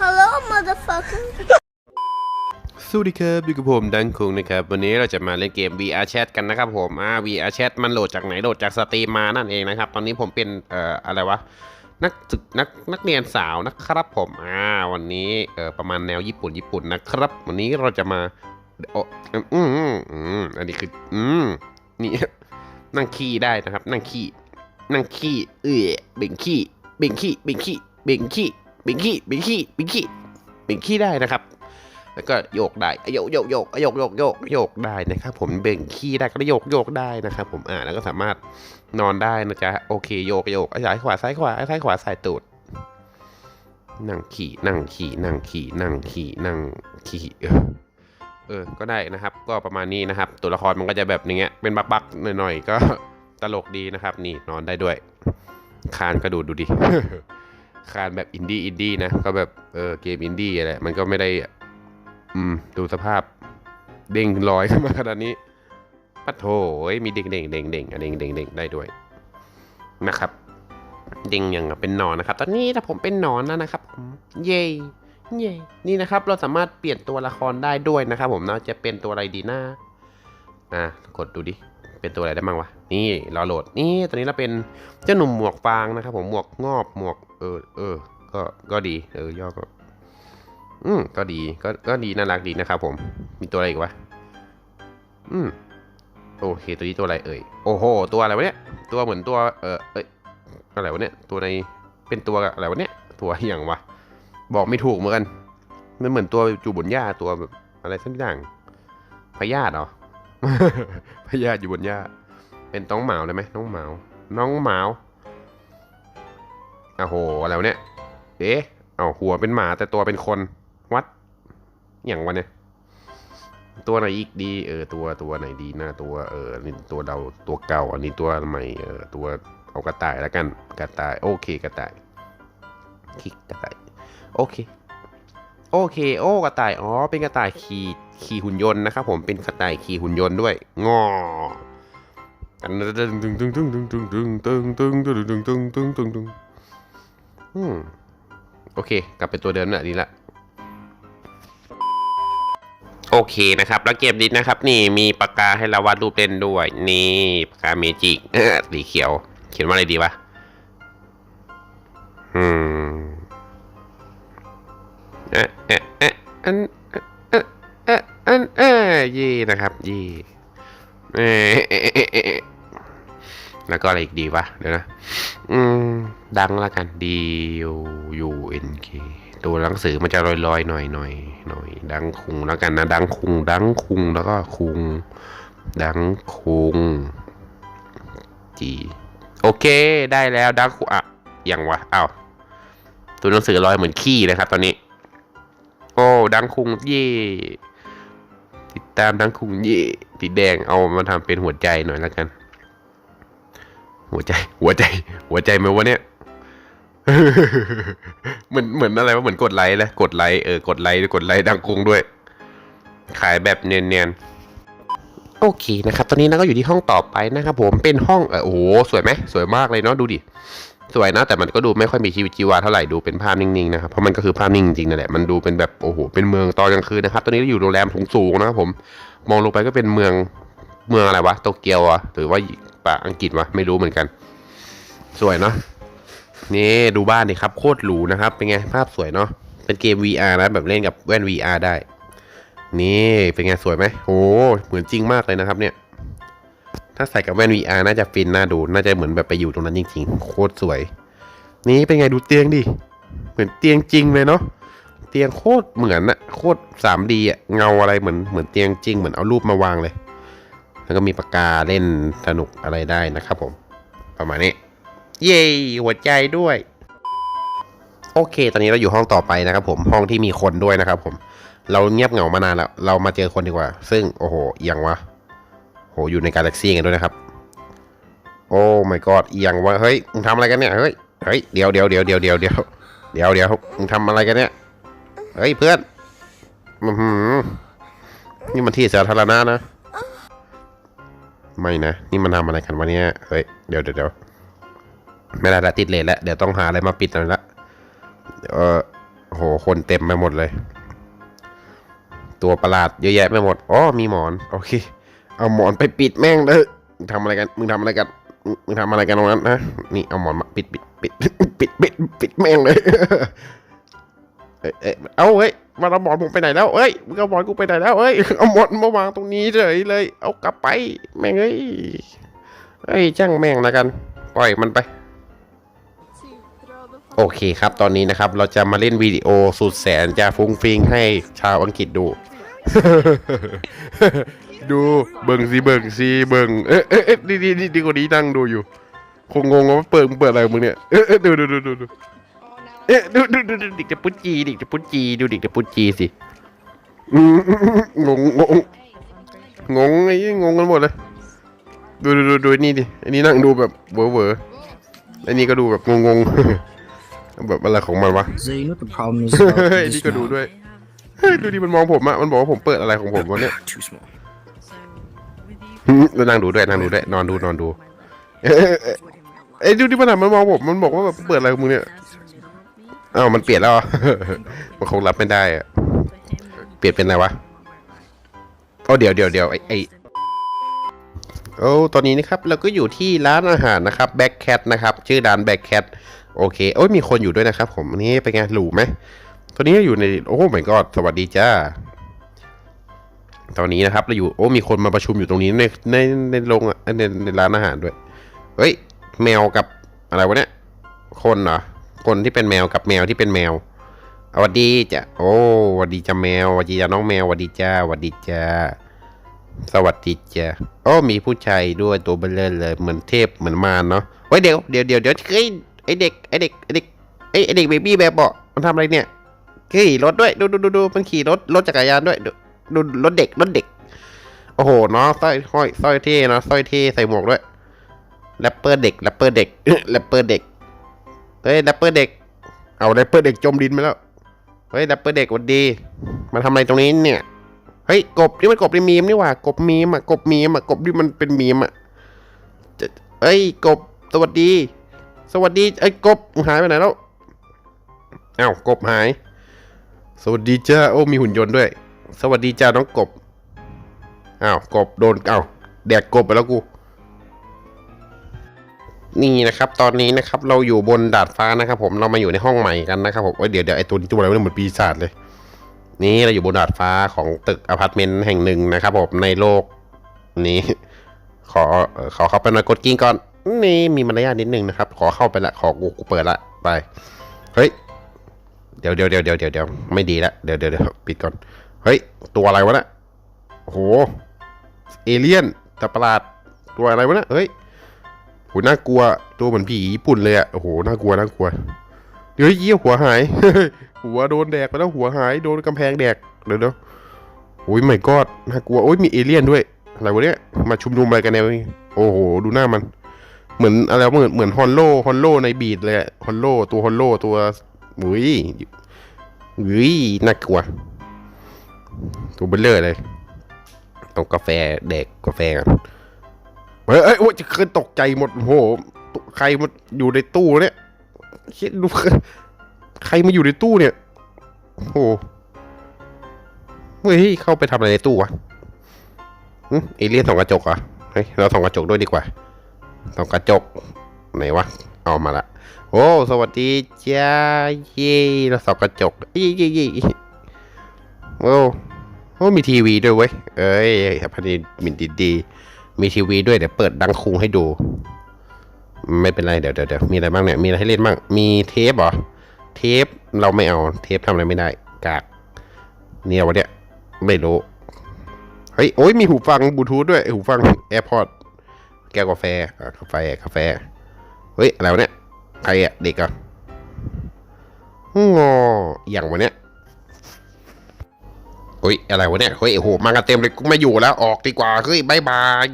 Hello, motherfucker. สวัสดีครับอยู่กับผมดังคุงนะครับ วันนี้เราจะมาเล่นเกม VR Chat กันนะครับผมอ่า VR Chat มันโหลดจากไหนโหลดจากสตรีมมานั่นเองนะครับ ตอนนี้ผมเป็นเอ่ออะไรวะนักศึกนักนักเรียนสาวนะครับผมอ่าวันนี้เอ่อประมาณแนวญี่ปุ่นญี่ปุ่นนะครับ วันนี้เราจะมาโอ้อืมอืมอืมอันนี้คืออืมนี่นั่งขี้ได้นะครับ นั่งขี้นั่งขี้เอ้ยเบ่งขี้เบ่งขี้เบ่งขี้เบ่งขี้ บ่งขี้บ่งขี้บ่งขี้บ่งขี้ได้นะครับ แล้วก็โยกได้โยกโยกโยกโยกโยกโยกโยกได้นะครับ ผมเบ่งขี้ได้ก็โยกโยกได้นะครับ ผมอ่าแล้วก็สามารถนอนได้นะจ๊ะโอเคโยกโยกซ้ายขวาซ้ายขวาซ้ายขวาสายตูดนั่งขี่นั่งขี่นั่งขี่นั่งขี่นั่งขี่เออเออก็ได้นะครับ ก็ประมาณนี้นะครับ ตัวละครมันก็จะแบบอย่างเงี้ย เป็นบักบักๆหน่อยๆ ก็ตลกดีนะครับ นี่นอนได้ด้วย คานก็ดูดูดิ คานแบบอินดี้อินดี้นะ ก็แบบเออเกมอินดี้อะไรมันก็ไม่ได้ อืม ดูสภาพเด้งลอยขึ้นมาขนาดนี้ปัดโถยมีเด้งเด้งเด้งเด้งเด้งเด้งเด้งได้ด้วยนะครับ เด้งอย่างเป็นหนอนนะครับ ตอนนี้ถ้าผมเป็นหนอนแล้วนะครับผมเย่เย่นี่นะครับ เราสามารถเปลี่ยนตัวละครได้ด้วยนะครับ ผมเนาะจะเป็นตัวอะไรดีนะอะกดดูดิเป็นตัวอะไรได้บ้างวะนี่รอโหลดนี่ตอนนี้เราเป็นเจ้าหนุ่มหมวกฟางนะครับ ผมหมวกงอบหมวก เออเออก็ก็ดี เออย่อก็ อืมก็ดีก็ก็ดีน่ารักดีนะครับผม มีตัวอะไรอีกวะอืมโอเค ตัวนี้ตัวอะไรเอ่ยโอ้โห ตัวอะไรวะเนี่ย ตัวเหมือนตัวเออเอ้ยอะไรวะเนี่ย ตัวในเป็นตัวอะไรวะเนี่ย ตัวอย่างวะบอกไม่ถูกเหมือนกันมันเหมือนตัวอยู่บนหญ้าตัวแบบอะไรสักอย่างพยาธิเหรอพยาธิอยู่บนหญ้าเป็นต้องเหมาเลยไหมน้องเหมาน้องเหมา โอ้โหอะไรวเนี่ยเอ๊ะเอาหัวเป็นหมาแต่ตัวเป็นคนวัดอย่างวันเนี่ยตัวไหนอีกดี เออ ตัวตัวไหนดีหนะตัวเออนี่ตัวเราตัวเก่า อันนี้ตัวใหม่เออตัวเอากระต่ายแล้วกันกระต่าย โอเคกระต่ายคลิกกระต่ายโอเคโอเคโอ้กระต่ายอ๋อเป็นกระต่ายขี่ขี่หุ่นยนต์นะครับผมเป็นกระต่ายขี่หุ่นยนต์ด้วยงอตึงตึงตึงตึงตึงตึงตึงตึงตึงตึงตึงตึงตึงตึงตึงตึง อืมโอเค กลับไปตัวเดิมน่ะดีละโอเคนะครับแล้วเกมนี้นะครับ นี่มีปากกาให้เราวาดรูปเล่นด้วย นี่ปากกาเมจิกสีเขียว เขียนว่าอะไรดีวะอืมเอ๊ะเอ๊ะเอ๊ะอันเอ๊ะเอ๊ะอันเอ๊ะยี่นะครับยี่เอ๊ะเอ๊ะเอ๊ะเอ๊ะแล้วก็อะไรอีกดีวะเดี๋ยวนะ อืม ดังละกัน D U U N K ตัวหนังสือมันจะลอยๆหน่อยหน่อยหน่อย ดังคุงแล้วกันนะ ดังคุง ดังคุงแล้วก็คุง ดังคุงจีโอเคได้แล้วดังคุงอะยังวะอ้าวตัวหนังสือลอยเหมือนขี้เลยครับ ตอนนี้ โอ้ดังคุงเย่ติดตามดังคุงเย่ติดแดงเอามาทำเป็นหัวใจหน่อยแล้วกัน หัวใจ หัวใจ หัวใจไหมวะเนี่ย เหมือนเหมือนอะไรวะเหมือนกดไลค์เลยกดไลค์เออกดไลค์กดไลค์ดังกรุงด้วย ขายแบบเนียนๆโอเคนะครับ ตอนนี้เราก็อยู่ที่ห้องต่อไปนะครับผมเป็นห้องเออโอ้โหสวยไหมสวยมากเลยเนาะดูดิสวยนะแต่มันก็ดูไม่ค่อยมีชีวิตชีวาเท่าไหร่ดูเป็นภาพนิ่งๆนะครับเพราะมันก็คือภาพนิ่งจริงๆนั่นแหละมันดูเป็นแบบโอ้โหเป็นเมืองตอนกลางคืนนะครับตอนนี้เราอยู่โรงแรมสูงๆนะครับผมมองลงไปก็เป็นเมืองเมืองอะไรวะโตเกียวอะหรือว่าปะอังกฤษวะไม่รู้เหมือนกัน สวยเนาะ นี่ดูบ้านดิครับโคตรหรูนะครับ เป็นไงภาพสวยเนาะเป็นเกม VR นะแบบเล่นกับแว่น VR ได้ นี่เป็นไงสวยไหมโอ้เหมือนจริงมากเลยนะครับ เนี่ย ถ้าใส่กับแว่น VR น่าจะฟินน่าดูน่าจะเหมือนแบบไปอยู่ตรงนั้นจริงๆ โคตรสวย นี่เป็นไงดูเตียงดิเหมือนเตียงจริงเลยเนาะเตียงโคตรเหมือนอะโคตร 3D อะเงาอะไรเหมือนเหมือนเตียงจริงเหมือนเอารูปมาวางเลย แล้วก็มีปากกาเล่นสนุกอะไรได้นะครับผม ประมาณนี้ เย้หัวใจด้วย โอเค ตอนนี้เราอยู่ห้องต่อไปนะครับผมห้องที่มีคนด้วยนะครับผมเราเงียบเหงามานานแล้ว เรามาเจอคนดีกว่า ซึ่งโอ้โหเอียงวะโหอยู่ในกาแล็กซี่กันด้วยนะครับ โอ้ my god เอียงวะเฮ้ยมึงทำอะไรกันเนี่ยเฮ้ยเฮ้ยเดี๋ยวเดี๋ยวเดี๋ยวเดี๋ยวเดี๋ยวเดี๋ยวเดี๋ยวเดี๋ยวมึงทำอะไรกันเนี่ยเฮ้ยเพื่อนอือหือนี่มันที่สาธารณะนะ ไม่นะ นี่มันทำอะไรกันวะเนี่ยเฮ้ยเดี๋ยวเดี๋ยว ไม่ได้ละติดเลทแล้วเดี๋ยวต้องหาอะไรมาปิดหน่อยละเออโหคนเต็มไปหมดเลย ตัวประหลาดเยอะแยะไปหมดอ๋อมีหมอนโอเค เอาหมอนไปปิดแม่งเลยมึงทำอะไรกันมึงทำอะไรกันมึงทำอะไรกันตรงนั้นนะนี่เอาหมอนมาปิดปิดปิดปิดปิดปิดแม่งเลยเอ้ยเอ้ยเอาเฮ้ยมาเอาหมอนผมไปไหนแล้วเอ้ยมึงเอาหมอนกูไปไหนแล้วเอ้ยเอาหมอนมาวางตรงนี้เฉยเลย เอากลับไปแม่งเอ้ยเอ้ยจ้างแม่งแล้วกัน ปล่อยมันไป โอเคครับตอนนี้นะครับ เราจะมาเล่นวิดีโอสุดแสนจะฟุ้งฟิงให้ชาวอังกฤษดู ดูเบิ่งสิเบิ่งสิเบิ่งเอ๊ะเอ๊ะเอ๊ะดีดีดีดีกว่านี้นั่งดูอยู่ คงงงว่าเปิดมึงเปิดอะไรของมึงเนี่ยเอ๊ะเอ๊ะดูดูดูดูดูเอ๊ะดูดูดูดูดิกจะปุจจีดิกจะปุจจีดูเดิกจะปุจจีสิอืมงงงงงงไอ้ยี่งงกันหมดเลยดูดูดูดูนี่ดิอันนี้นั่งดูแบบเวอร์เวอร์อันนี้ก็ดูแบบงงงๆ แบบอะไรของมันวะ So you know what the problem is เฮ้ย about นี่ this ก็ดู now? ด้วย เฮ้ย ดูดิมันมองผมอะมันบอกว่าผมเปิดอะไรของผมวะเนี่ย Too small. หึแล้วนั่งดูด้วยนั่งดูด้วยนอนดูนอนดู เอ้ยเอ้ยเอ้ยเอ้ยดูดิมันหันมันมองผมมันบอกว่าแบบเปิดอะไรของมึงเนี่ย อ้าวมันเปลี่ยนแล้วเหรอ มันคงรับไม่ได้อะเปลี่ยนเป็นอะไรวะโอ้เดี๋ยวเดี๋ยวเดี๋ยวไอไอโอ้ตอนนี้นะครับเราก็อยู่ที่ร้านอาหารนะครับ Back Cat นะครับ ชื่อร้าน Back Cat โอเคโอ้ยมีคนอยู่ด้วยนะครับผมอันนี้เป็นไงหรูไหมตอนนี้อยู่ในโอ้ my god สวัสดีจ้า ตอนนี้นะครับเราอยู่โอ้มีคนมาประชุมอยู่ตรงนี้ในในในโรงในในร้านอาหารด้วย เฮ้ย แมวกับอะไรวะเนี่ย คนเหรอคนที่เป็นแมวกับแมวที่เป็นแมวสวัสดีจ้ะโอ้สวัสดีจ้าแมวสวัสดีจ้าน้องแมวสวัสดีจ้าสวัสดีจ้าสวัสดีจ้าโอ้มีผู้ชายด้วยตัวเบลเลอร์เลยเหมือนเทพเหมือนมารเนาะเฮ้ยเดี๋ยวเดี๋ยวเดี๋ยวเดี๋ยวเฮ้ย เด็กไอเด็กไอเด็กไอเด็กเบบี้แบบบอกมันทำอะไรเนี่ยขี่รถด้วยดูดูดูดูมันขี่รถรถจักรยานด้วยดูดูรถเด็กรถเด็ก โอ้โหเนาะสร้อยห้อยสร้อยเท่เนาะสร้อยเท่ใส่หมวกด้วยแรปเปอร์เด็กแรปเปอร์เด็กแรปเปอร์เด็กเฮ้ยแรปเปอร์เด็ก เอาแรปเปอร์เด็กจมดินไปแล้วเฮ้ยแรปเปอร์เด็กวันดีมาทำอะไรตรงนี้เนี่ยเฮ้ยกบนี่มันกบในมีมนี่หว่ากบมีมอะกบมีมอะกบที่มันเป็นมีมอะเฮ้ยกบสวัสดี สวัสดีไอ้กบมึงหายไปไหนแล้วอ้าวกบหาย สวัสดีจ้าโอ้มีหุ่นยนต์ด้วย สวัสดีจ้าน้องกบอ้าวกบโดนอ้าวแดกกบไปแล้วกู นี่นะครับ ตอนนี้นะครับ เราอยู่บนดาดฟ้านะครับ ผมเรามาอยู่ในห้องใหม่กันนะครับผมเดี๋ยวเดี๋ยวไอ้ตัวนี้ตัวอะไรวะเนี่เหมือนปีศาจเลย นี่เราอยู่บนดาดฟ้าของตึกอพาร์ตเมนต์แห่งหนึ่งนะครับผมในโลกนี้ขอเอ่อขอเข้าไปหน่อยกดกิ้งก่อน นี่มีมารยาทนิดนึงนะครับ ขอเข้าไปละขอกูกูเปิดละไปเฮ้ยเดี๋ยวเดี๋ยวเดี๋ยวเดี๋ยวเดี๋ยวไม่ดีละเดี๋ยวเดี๋ยวเดี๋ยวปิดก่อนเฮ้ยตัวอะไรวะเนะโอ้โหเอเลี่ยนต่ประหลาดตัวอะไรวะเนะเฮ้ยโหน่ากลัวตัวเหมือนผีญี่ปุ่นเลยอะโอ้โหน่ากลัวน่ากลัวเดี๋ยวเยี่ยหัวหายหัวโดนแดกไปแล้วหัวหายโดนกำแพงแดกเดี๋ยวเดี๋ยวโอ้ยไม่กอดน่ากลัวโอ้ยมีเอเลี่ยนด้วยอะไรวะเนี่ยมาชุมนุมอะไรกันเนี่ยโอ้โห ดูหน้ามัน เหมือนอะไรเหมือนเหมือนฮอนโลฮอนโลในบีดเลยฮอนโลตัวฮอนโลตัวอุ้ยอุ้ยน่ากลัว ตัวเบลเลอร์เลยเอากาแฟแดกกาแฟกันเฮ้ยเอ้ยโอ้จะเคยตกใจหมดโหใครมาอยู่ในตู้เนี่ยคิดดูใครมาอยู่ในตู้เนี่ยโอ้โหเฮ้ยเข้าไปทำอะไรในตู้วะเอเลี่ยนสองกระจกเหรอะเฮ้ยเราสองกระจกด้วยดีกว่า ส่องกระจกไหนวะเอามาละ โอ้ สวัสดีจ้าเย่เราส่องกระจกเย่เย่เย่โอ้โอ้มีทีวีด้วยเว้ย เอ้ยพันนี้มินดีดี มีทีวีด้วยเดี๋ยวเปิดดังคุงให้ดู ไม่เป็นไรเดี๋ยวเดี๋ยวมีอะไรบ้างเนี่ย มีอะไรให้เล่นบ้าง มีเทปเหรอ เทปเราไม่เอา เทปทำอะไรไม่ได้ กาก เนี่ยวันเนี้ยไม่รู้ เฮ้ย โอ้ยมีหูฟังบลูทูธด้วย หูฟัง AirPod แก้วกาแฟกาแฟกาแฟ เฮ้ยอะไรวะเนี่ย ใครอะเด็กอะงออย่างวะเนี่ยเฮ้ยอะไรวะเนี่ย เฮ้ยโอ้โห มากันเต็มเลย กูไม่อยู่แล้ว ออกดีกว่า เฮ้ยบายบาย